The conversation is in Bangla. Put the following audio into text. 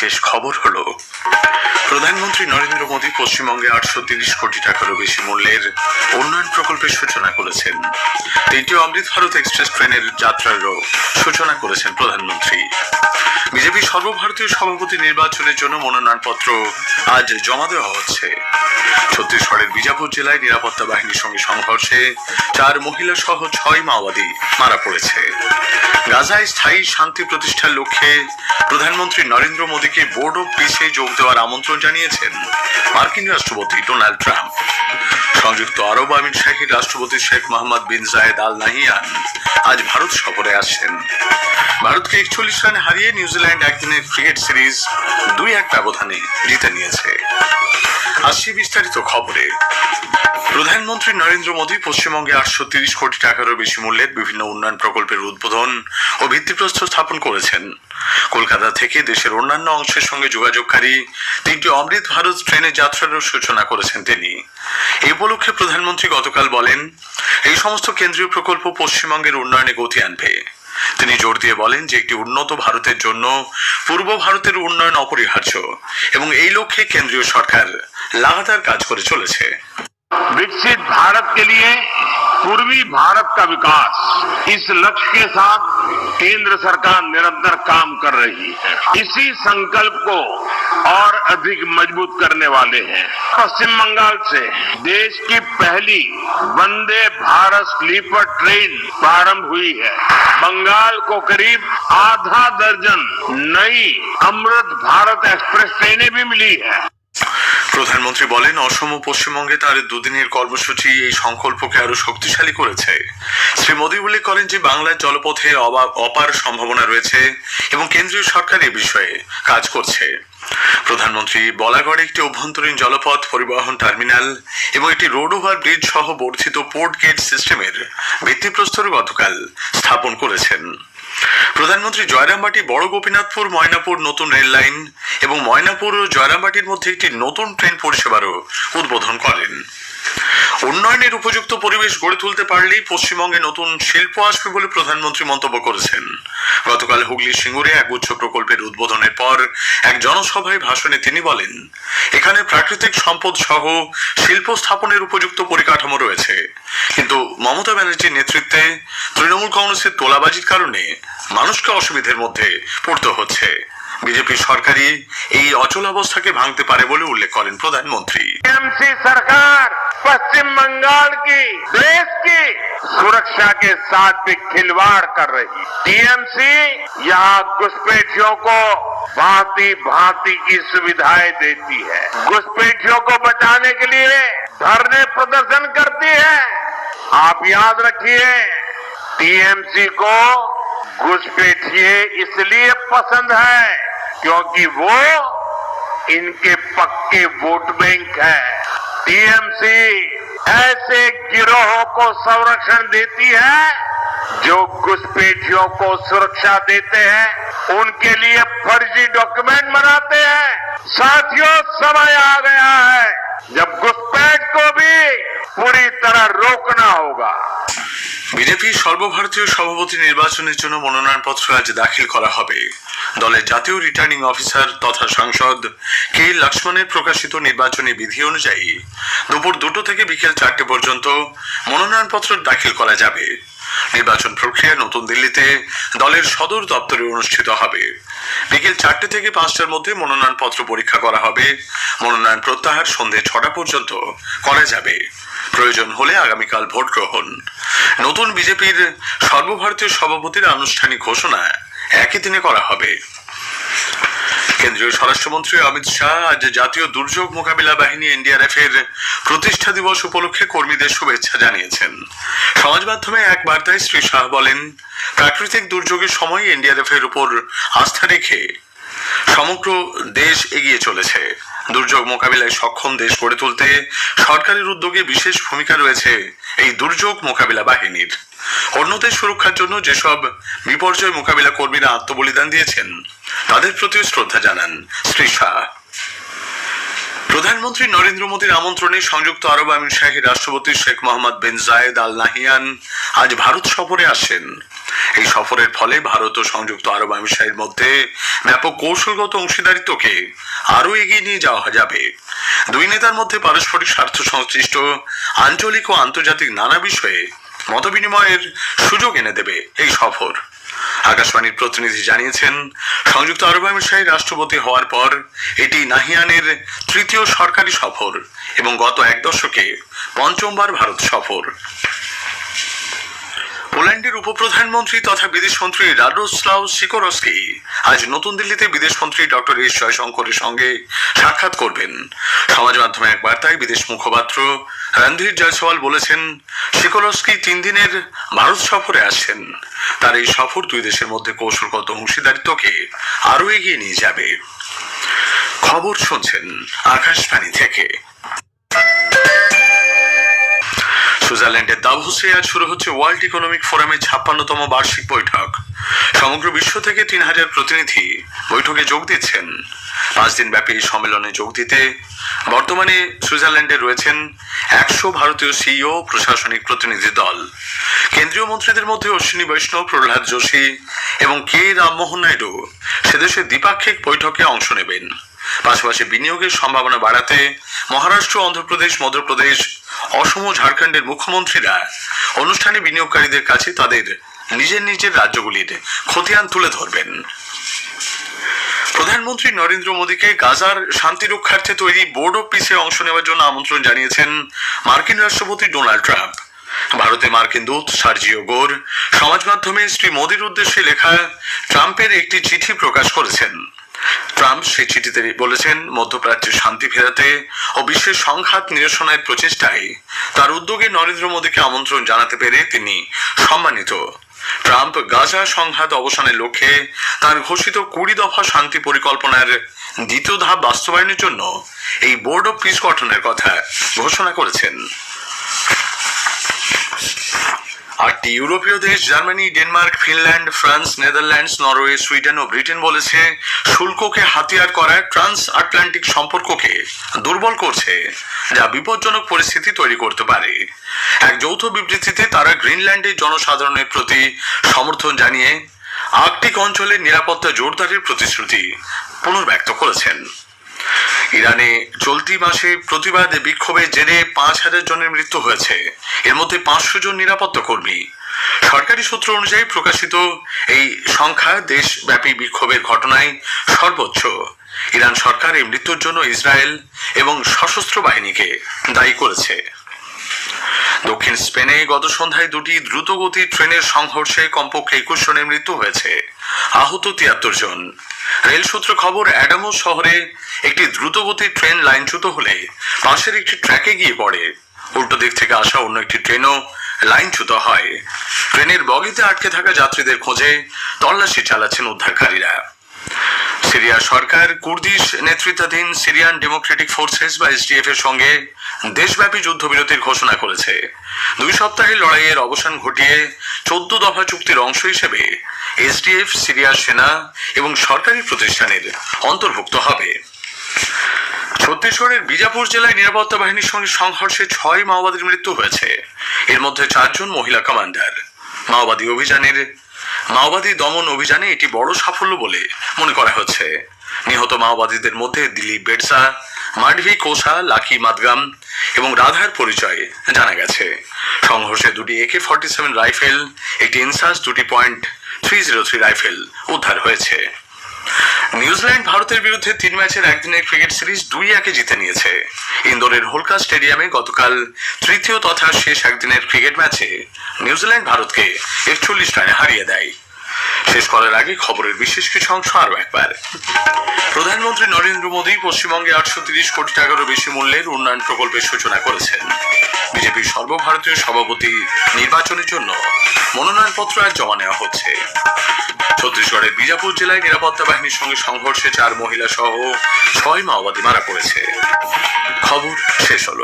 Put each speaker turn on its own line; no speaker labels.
বিশেষ খবর হলো, প্রধানমন্ত্রী নরেন্দ্র মোদী পশ্চিমবঙ্গে আটশো তিরিশ কোটি টাকারও বেশি মূল্যের উন্নয়ন প্রকল্পের সূচনা করেছেন। তিনটি অমৃত ভারত এক্সপ্রেস ট্রেনের যাত্রারও সূচনা করেছেন প্রধানমন্ত্রী। বিজেপি সর্বভারতীয় সভাপতি নির্বাচনের জন্য মনোনয়নপত্র আজ জমা দেওয়া হচ্ছে। ছত্তিশগড়ের বিজাপুর জেলায় নিরাপত্তা বাহিনীর সঙ্গে সংঘর্ষে চার মহিলা সহ ছয় মাওবাদী মারা পড়েছে। গাজায় স্থায়ী শান্তি প্রতিষ্ঠার লক্ষ্যে প্রধানমন্ত্রী নরেন্দ্র মোদীকে বোর্ড অব পিসে যোগ দেওয়ার আমন্ত্রণ জানিয়েছেন মার্কিন রাষ্ট্রপতি ডোনাল্ড ট্রাম্প। সংযুক্ত আরব আমিরশাহীর রাষ্ট্রপতি শেখ মোহাম্মদ বিন জায়েদ আল নাহিয়ান আজ ভারত সফরে আসছেন। ভারতকে একচল্লিশ রানে হারিয়ে নিউজিল্যান্ড একদিনের ক্রিকেট সিরিজ দুই এক ব্যবধানে জিতে নিয়েছে। আসছি বিস্তারিত খবরে। প্রধানমন্ত্রী নরেন্দ্র মোদী পশ্চিমবঙ্গে আটশো তিরিশ কোটি টাকারও বেশি মূল্যের বিভিন্ন উন্নয়ন প্রকল্পের উদ্বোধন ও ভিত্তিপ্রস্তর স্থাপন করেছেন। কলকাতা থেকে দেশের অন্যান্য অংশের সঙ্গে যোগাযোগকারী তিনটি অমৃত ভারত ট্রেনের যাত্রারও সূচনা করেছেন তিনি। এই উপলক্ষে প্রধানমন্ত্রী গতকাল বলেন, এই সমস্ত কেন্দ্রীয় প্রকল্প পশ্চিমবঙ্গের উন্নয়নে গতি আনবে। তিনি জোর দিয়ে বলেন যে একটি উন্নত ভারতের জন্য পূর্ব ভারতের উন্নয়ন অপরিহার্য এবং এই লক্ষ্যে কেন্দ্রীয় সরকার লাগাতার কাজ করে চলেছে
विकसित भारत के लिए पूर्वी भारत का विकास इस लक्ष्य के साथ केंद्र सरकार निरंतर काम कर रही है। इसी संकल्प को और अधिक मज़बूत करने वाले हैं। पश्चिम बंगाल से देश की पहली वंदे भारत स्लीपर ट्रेन प्रारंभ हुई है। बंगाल को करीब आधा दर्जन नई अमृत भारत एक्सप्रेस ट्रेनें भी मिली है।
প্রধানমন্ত্রী বলেন, অসম ও পশ্চিমবঙ্গে তার দুদিনের কর্মসূচি এই সংকল্পকে আরও শক্তিশালী করেছে। শ্রী মোদী উল্লেখ করেন যে বাংলার জলপথে অপার সম্ভাবনা রয়েছে এবং কেন্দ্রীয় সরকার এ বিষয়ে কাজ করছে। প্রধানমন্ত্রী বলাগড়ে একটি অভ্যন্তরীণ জলপথ পরিবহন টার্মিনাল এবং একটি রোড ওভার ব্রিজ সহ বর্ধিত পোর্ট গেট সিস্টেমের ভিত্তিপ্রস্তর গতকাল স্থাপন করেছেন। প্রধানমন্ত্রী জয়রামবাটি, বড় গোপীনাথপুর, ময়নাপুর নতুন রেল লাইন এবং ময়নাপুর ও জয়রামবাটির মধ্যে একটি নতুন ট্রেন পরিষেবারও উদ্বোধন করেন। উন্নয়নের উপযুক্ত পরিবেশ গড়ে তুলতে পারলেই পশ্চিমবঙ্গে নতুন শিল্প আসবে বলে প্রধানমন্ত্রী মন্তব্য করেছেন। গতকাল হুগলি সিঙ্গুরে এক উচ্চ প্রকল্পের উদ্বোধনের পর এক জনসভায় ভাষণে তিনি বলেন, এখানে প্রাকৃতিক সম্পদ সহ শিল্প স্থাপনের উপযুক্ত পরিকাঠামো রয়েছে। কিন্তু মমতা ব্যানার্জির নেতৃত্বে তৃণমূল কংগ্রেসের তোলাবাজির কারণে মানুষকে অসুবিধের মধ্যে পড়তে হচ্ছে। বিজেপি সরকারই এই অচল অবস্থাকে ভাঙতে পারে বলে উল্লেখ করেন প্রধানমন্ত্রী
टीएमसी सरकार पश्चिम बंगाल की देश की सुरक्षा के साथ भी खिलवाड़ कर रही टीएमसी यहाँ घुसपैठियों को भांति भांति की सुविधाएं देती है घुसपैठियों को बचाने के लिए धरने प्रदर्शन करती है आप याद रखिए टीएमसी को घुसपैठिए इसलिए पसंद है क्योंकि वो इनके पक्के वोट बैंक है। टीएमसी ऐसे गिरोहों को संरक्षण देती है, जो घुसपैठियों को सुरक्षा देते हैं। उनके लिए फर्जी डॉक्यूमेंट बनाते हैं। साथियों, समय आ गया है। जब घुसपैठ को भी पूरी तरह रोकना होगा।
বিজেপি সর্বভারতীয় সভাপতি নির্বাচনের জন্য মনোনয়নপত্র আজ দাখিল করা হবে। দলের জাতীয় রিটার্নিং অফিসার তথা সাংসদ কে লক্ষ্মণের প্রকাশিত নির্বাচনী বিধি অনুযায়ী দুপুর দুটো থেকে বিকেল চারটে পর্যন্ত মনোনয়নপত্র দাখিল করা যাবে। নির্বাচন প্রক্রিয়া নতুন দিল্লিতে দলের সদর দপ্তরে অনুষ্ঠিত হবে। বিকেল চারটে থেকে পাঁচটার মধ্যে মনোনয়নপত্র পরীক্ষা করা হবে। মনোনয়ন প্রত্যাহার সন্ধে ছটা পর্যন্ত করা যাবে। প্রয়োজন হলে আগামীকাল ভোট গ্রহণ। নতুন বিজেপির সর্বভারতীয় সভাপতির আনুষ্ঠানিক ঘোষণা একই দিনে করা হবে। কেন্দ্রীয় স্বরাষ্ট্রমন্ত্রী অমিত শাহ আজ জাতীয় দুর্যোগ মোকাবিলা বাহিনী এনডিআরএফ এর প্রতিষ্ঠা দিবস উপলক্ষে কর্মীদের শুভেচ্ছা জানিয়েছেন। সমাজ মাধ্যমে এক বার্তায় শ্রী শাহ বলেন, প্রাকৃতিক দুর্যোগের সময় এনডিআরএফ এর উপর আস্থা রেখে সমগ্র দেশ এগিয়ে চলেছে। দুর্যোগ মোকাবিলায় সক্ষম দেশ গড়ে তুলতে সরকারের উদ্যোগে বিশেষ ভূমিকা রয়েছে এই দুর্যোগ মোকাবিলা বাহিনীর। অন্যদের সুরক্ষার জন্য যেসব বিপর্যয় মোকাবিলা কর্মীরা আত্মবলিদান দিয়েছেন, তাদের প্রতিও শ্রদ্ধা জানান শ্রী শাহ। প্রধানমন্ত্রী নরেন্দ্র মোদীর আমন্ত্রণে সংযুক্ত আরব আমিরশাহী রাষ্ট্রপতি শেখ মোহাম্মদ বিন জায়েদ আল নাহিয়ান আজ ভারত সফরে আসেন। এই সফরের ফলে ভারত ও সংযুক্ত আরব আমিরশাহীর মধ্যে ব্যাপক কৌশলগত অংশীদারিত্বকে আরও এগিয়ে নিয়ে যাওয়া যাবে। দুই নেতার মধ্যে পারস্পরিক স্বার্থ সংশ্লিষ্ট, আঞ্চলিক ও আন্তর্জাতিক নানা বিষয়ে মতবিনিময়ের সুযোগ এনে দেবে এই সফর। আকাশবাণীর প্রতিনিধি জানিয়েছেন, সংযুক্ত আরব আমিরশাহী রাষ্ট্রপতি হওয়ার পর এটি নাহিয়ানের তৃতীয় সরকারি সফর এবং গত এক দশকে পঞ্চমবার ভারত সফর। পোল্যান্ডের উপপ্রধানমন্ত্রী তথা বিদেশমন্ত্রী রাডোস্লাও সিকোরস্কি আজ নতুন দিল্লিতে বিদেশমন্ত্রী ডক্টর এস জয়শঙ্করের সঙ্গে সাক্ষাৎ করবেন। সমাজ মাধ্যমে এক বার্তায় বিদেশ মুখপাত্র রণধীর জয়সওয়াল বলেছেন, সিকোরস্কি তিন দিনের ভারত সফরে আসছেন। তার এই সফর দুই দেশের মধ্যে কৌশলগত অংশীদারিত্বকে আরও এগিয়ে নিয়ে যাবে। খবর শুনছেন আকাশবাণী থেকে। সুইজারল্যান্ডের দাভোসে আজ শুরু হচ্ছে ওয়ার্ল্ড ইকোনমিক ফোরামের ছাপ্পান্নতম বার্ষিক বৈঠক। সমগ্র বিশ্ব থেকে তিন হাজার প্রতিনিধি বৈঠকে যোগ দিচ্ছেন। পাঁচ দিন ব্যাপী এই সম্মেলনে যোগ দিতে বর্তমানে সুইজারল্যান্ডে রয়েছেন একশো ভারতীয় সিইও, প্রশাসনিক প্রতিনিধি দল। কেন্দ্রীয় মন্ত্রীদের মধ্যে অশ্বিনী বৈষ্ণব, প্রহ্লাদ যোশী এবং কে রামমোহন নাইডু সেদেশের দ্বিপাক্ষিক বৈঠকে অংশ নেবেন। পাশাপাশি বিনিয়োগের সম্ভাবনা বাড়াতে মহারাষ্ট্র, অন্ধ্রপ্রদেশ, মধ্যপ্রদেশ অসম ঝাড়খণ্ডের মুখ্যমন্ত্রীরা অনুষ্ঠানে বিনিয়োগকারীদের কাছে তাদের নিজের নিজের রাজ্যগুলির খতিয়ান তুলে ধরবেন। প্রধানমন্ত্রী নরেন্দ্র মোদীকে গাজার শান্তি রক্ষার্থে তৈরি বোর্ড অফ পিসে অংশ নেওয়ার জন্য আমন্ত্রণ জানিয়েছেন মার্কিন রাষ্ট্রপতি ডোনাল্ড ট্রাম্প। ভারতে মার্কিন দূত সার্জিও গোর, সমাজ মাধ্যমে শ্রী মোদীর উদ্দেশ্যে লেখা ট্রাম্পের একটি চিঠি প্রকাশ করেছেন। ট্রাম্প সেই চিঠিতে বলেছেন, মধ্যপ্রাচ্যে শান্তি ফেরাতে ও বিশ্বের সংঘাত নিরসনের প্রচেষ্টায় তার উদ্যোগে নরেন্দ্র মোদীকে আমন্ত্রণ জানাতে পেরে তিনি সম্মানিত। ট্রাম্প গাজা সংঘাত অবসানের লক্ষ্যে তার ঘোষিত কুড়ি দফা শান্তি পরিকল্পনার দ্বিতীয় ধাপ বাস্তবায়নের জন্য এই বোর্ড অফ পিস গঠনের কথা ঘোষণা করেছেন। আটটি ইউরোপীয় দেশ, Germany, Denmark, Finland, France, Netherlands, Norway, Sweden ও ব্রিটেন বলেছে, শুল্ককে হাতিয়ার করা ট্রান্স আটলান্টিক সম্পর্ককে দুর্বল করছে, যা বিপজ্জনক পরিস্থিতি তৈরি করতে পারে। এক যৌথ বিবৃতিতে তারা গ্রিনল্যান্ডের জনসাধারণের প্রতি সমর্থন জানিয়ে আর্কটিক অঞ্চলের নিরাপত্তা জোরদারের প্রতিশ্রুতি পুনর্ব্যক্ত করেছেন। ইরানে চলতি মাসে প্রতিবাদ বিক্ষোভে জেনে পাঁচ হাজার জনের মৃত্যু হয়েছে। এর মধ্যে পাঁচশো জন নিরাপত্তা কর্মী। সরকারি সূত্র অনুযায়ী প্রকাশিত এই সংখ্যা দেশব্যাপী বিক্ষোভের ঘটনায় সর্বোচ্চ। ইরান সরকার এই মৃত্যুর জন্য ইসরায়েল এবং সশস্ত্র বাহিনীকে দায়ী করেছে। দক্ষিণ স্পেনে গত সন্ধ্যায় দুটি দ্রুতগতির ট্রেনের সংঘর্ষে কমপক্ষে একুশ জনের মৃত্যু হয়েছে। আহত তিয়াত্তর জন। রেল সূত্র খবর, অ্যাডামো শহরে একটি দ্রুতগতির ট্রেন লাইনচ্যুত হলে পাশের একটি ট্র্যাকে গিয়ে পড়ে। উল্টো দিক থেকে আসা অন্য একটি ট্রেনও লাইনচ্যুত হয়। ট্রেনের বগিতে আটকে থাকা যাত্রীদের খোঁজে তল্লাশি চালাচ্ছেন উদ্ধারকারীরা। সিরিয়া সরকার কুর্দিশ নেতৃত্বাধীন সিরিয়ান ডেমোক্রেটিক ফোর্সেস বা এসডিএফ এর সঙ্গে দেশব্যাপী যুদ্ধবিরতির ঘোষণা করেছে। দুই সপ্তাহের লড়াইয়ের অবসান ঘটিয়ে চোদ্দ দফা চুক্তির অংশ হিসেবে এসডিএফ, সিরিয়ার সেনা এবং সরকারি প্রতিষ্ঠানের অন্তর্ভুক্ত হবে। ছত্তিশগড়ের বিজাপুর জেলায় নিরাপত্তা বাহিনীর সঙ্গে সংঘর্ষে ছয় মাওবাদীর মৃত্যু হয়েছে। এর মধ্যে চারজন মহিলা কমান্ডার। মাওবাদী অভিযানের মাওবাদী দমন অভিযানে এটি বড় সাফল্য বলে মনে করা হচ্ছে। নিহত মাওবাদীদের মধ্যে দিলীপ বেডসা মাডভি কোষা, লাকি মাদগাম এবং রাধার পরিচয় জানা গেছে। সংঘর্ষে দুটি একে ফর্টি সেভেন রাইফেল, একটি ইনসাস দুটি point three zero three rifle উদ্ধার হয়েছে। নিউজিল্যান্ড ভারতের বিরুদ্ধে তিন ম্যাচের একদিনের ক্রিকেট সিরিজ দুই একে জিতে নিয়েছে। ইন্দোরের হোলকা স্টেডিয়ামে গতকাল তৃতীয় তথা শেষ একদিনের ক্রিকেট ম্যাচে নিউজিল্যান্ড ভারতকে একচল্লিশ রানে হারিয়ে দেয়। শেষ করার আগে খবরের বিশেষ কিছু অংশ আরও একবার। প্রধানমন্ত্রী নরেন্দ্র মোদী পশ্চিমবঙ্গে আটশো তিরিশ কোটি টাকারও বেশি মূল্যের উন্নয়ন প্রকল্পের সূচনা করেছেন। বিজেপির সর্বভারতীয় সভাপতি নির্বাচনের জন্য মনোনয়নপত্র আজ জমা নেওয়া হচ্ছে। ছত্তিশগড়ের বিজাপুর জেলায় নিরাপত্তা বাহিনীর সঙ্গে সংঘর্ষে চার মহিলা সহ ছয় মাওবাদী মারা পড়েছে। খবর শেষ হলো।